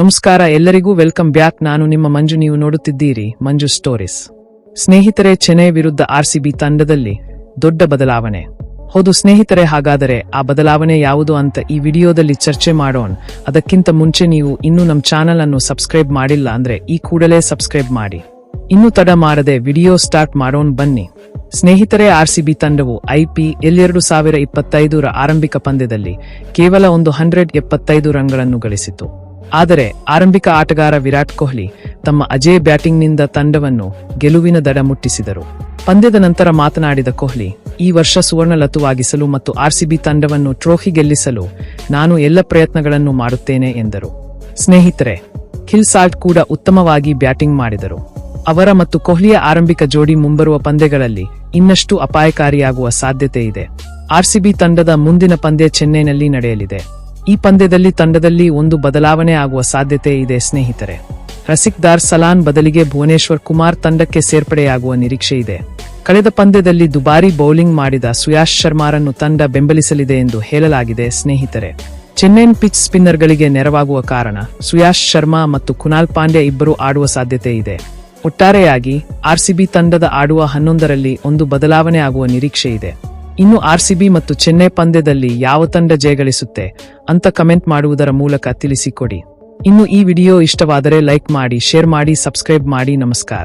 ನಮಸ್ಕಾರ, ಎಲ್ಲರಿಗೂ welcome back. ನಾನು ನಿಮ್ಮ ಮಂಜು, ನೀವು ನೋಡುತ್ತಿದ್ದೀರಿ ಮಂಜು ಸ್ಟೋರೀಸ್. ಸ್ನೇಹಿತರೆ, ಚೆನ್ನೈ ವಿರುದ್ಧ ಆರ್ಸಿಬಿ ತಂಡದಲ್ಲಿ ದೊಡ್ಡ ಬದಲಾವಣೆ. ಹೌದು ಸ್ನೇಹಿತರೆ, ಹಾಗಾದರೆ ಆ ಬದಲಾವಣೆ ಯಾವುದು ಅಂತ ಈ ವಿಡಿಯೋದಲ್ಲಿ ಚರ್ಚೆ ಮಾಡೋಣ. ಅದಕ್ಕಿಂತ ಮುಂಚೆ ನೀವು ಇನ್ನೂ ನಮ್ಮ ಚಾನಲ್ ಅನ್ನು ಸಬ್ಸ್ಕ್ರೈಬ್ ಮಾಡಿಲ್ಲ ಅಂದ್ರೆ ಈ ಕೂಡಲೇ ಸಬ್ಸ್ಕ್ರೈಬ್ ಮಾಡಿ. ಇನ್ನೂ ತಡ ಮಾಡದೆ ವಿಡಿಯೋ ಸ್ಟಾರ್ಟ್ ಮಾಡೋಣ ಬನ್ನಿ. ಸ್ನೇಹಿತರೆ ಆರ್ಸಿಬಿ ತಂಡವು ಐಪಿಎಲ್ ಎರಡು ಸಾವಿರ ಇಪ್ಪತ್ತೈದರ ಆರಂಭಿಕ ಪಂದ್ಯದಲ್ಲಿ ಕೇವಲ ಒಂದು ಹಂಡ್ರೆಡ್ ಎಪ್ಪತ್ತೈದು ರನ್ಗಳನ್ನು ಗಳಿಸಿತು ಆದರೆ ಆರಂಭಿಕ ಆಟಗಾರ ವಿರಾಟ್ ಕೊಹ್ಲಿ ತಮ್ಮ ಅಜೇಯ ಬ್ಯಾಟಿಂಗ್ನಿಂದ ತಂಡವನ್ನು ಗೆಲುವಿನ ದಡ ಮುಟ್ಟಿಸಿದರು. ಪಂದ್ಯದ ನಂತರ ಮಾತನಾಡಿದ ಕೊಹ್ಲಿ, ಈ ವರ್ಷ ಸುವರ್ಣ ಲತುವಾಗಿಸಲು ಮತ್ತು ಆರ್ಸಿಬಿ ತಂಡವನ್ನು ಟ್ರೋಫಿ ಗೆಲ್ಲಿಸಲು ನಾನು ಎಲ್ಲ ಪ್ರಯತ್ನಗಳನ್ನು ಮಾಡುತ್ತೇನೆ ಎಂದರು. ಸ್ನೇಹಿತರೆ ಖಿಲ್ಸಾಲ್ಟ್ ಕೂಡ ಉತ್ತಮವಾಗಿ ಬ್ಯಾಟಿಂಗ್ ಮಾಡಿದರು. ಅವರ ಮತ್ತು ಕೊಹ್ಲಿಯ ಆರಂಭಿಕ ಜೋಡಿ ಮುಂಬರುವ ಪಂದ್ಯಗಳಲ್ಲಿ ಇನ್ನಷ್ಟು ಅಪಾಯಕಾರಿಯಾಗುವ ಸಾಧ್ಯತೆ ಇದೆ. ಆರ್ಸಿಬಿ ತಂಡದ ಮುಂದಿನ ಪಂದ್ಯ ಚೆನ್ನೈನಲ್ಲಿ ನಡೆಯಲಿದೆ. ಈ ಪಂದ್ಯದಲ್ಲಿ ತಂಡದಲ್ಲಿ ಒಂದು ಬದಲಾವಣೆ ಆಗುವ ಸಾಧ್ಯತೆ ಇದೆ, ಸ್ನೇಹಿತರೆ. ರಸಿಕ್ ದಾರ್ ಸಲಾನ್ ಬದಲಿಗೆ ಭುವನೇಶ್ವರ್ ಕುಮಾರ್ ತಂಡಕ್ಕೆ ಸೇರ್ಪಡೆಯಾಗುವ ನಿರೀಕ್ಷೆ ಇದೆ. ಕಳೆದ ಪಂದ್ಯದಲ್ಲಿ ದುಬಾರಿ ಬೌಲಿಂಗ್ ಮಾಡಿದ ಸುಯಾಶ್ ಶರ್ಮಾರನ್ನು ತಂಡ ಬೆಂಬಲಿಸಲಿದೆ ಎಂದು ಹೇಳಲಾಗಿದೆ, ಸ್ನೇಹಿತರೆ. ಚೆನ್ನೈನ್ ಪಿಚ್ ಸ್ಪಿನ್ನರ್ಗಳಿಗೆ ನೆರವಾಗುವ ಕಾರಣ ಸುಯಾಶ್ ಶರ್ಮಾ ಮತ್ತು ಕುನಾಲ್ ಪಾಂಡ್ಯ ಇಬ್ಬರು ಆಡುವ ಸಾಧ್ಯತೆ ಇದೆ. ಒಟ್ಟಾರೆಯಾಗಿ ಆರ್ಸಿಬಿ ತಂಡದ ಆಡುವ ಹನ್ನೊಂದರಲ್ಲಿ ಒಂದು ಬದಲಾವಣೆ ಆಗುವ ನಿರೀಕ್ಷೆ ಇದೆ. ಇನ್ನು ಆರ್ಸಿಬಿ ಮತ್ತು ಚೆನ್ನೈ ಪಂದ್ಯದಲ್ಲಿ ಯಾವ ತಂಡ ಜಯಗಳಿಸುತ್ತೆ ಅಂತ ಕಮೆಂಟ್ ಮಾಡುವುದರ ಮೂಲಕ ತಿಳಿಸಿಕೊಡಿ. ಇನ್ನು ಈ ವಿಡಿಯೋ ಇಷ್ಟವಾದರೆ ಲೈಕ್ ಮಾಡಿ, ಶೇರ್ ಮಾಡಿ, ಸಬ್ಸ್ಕ್ರೈಬ್ ಮಾಡಿ. ನಮಸ್ಕಾರ.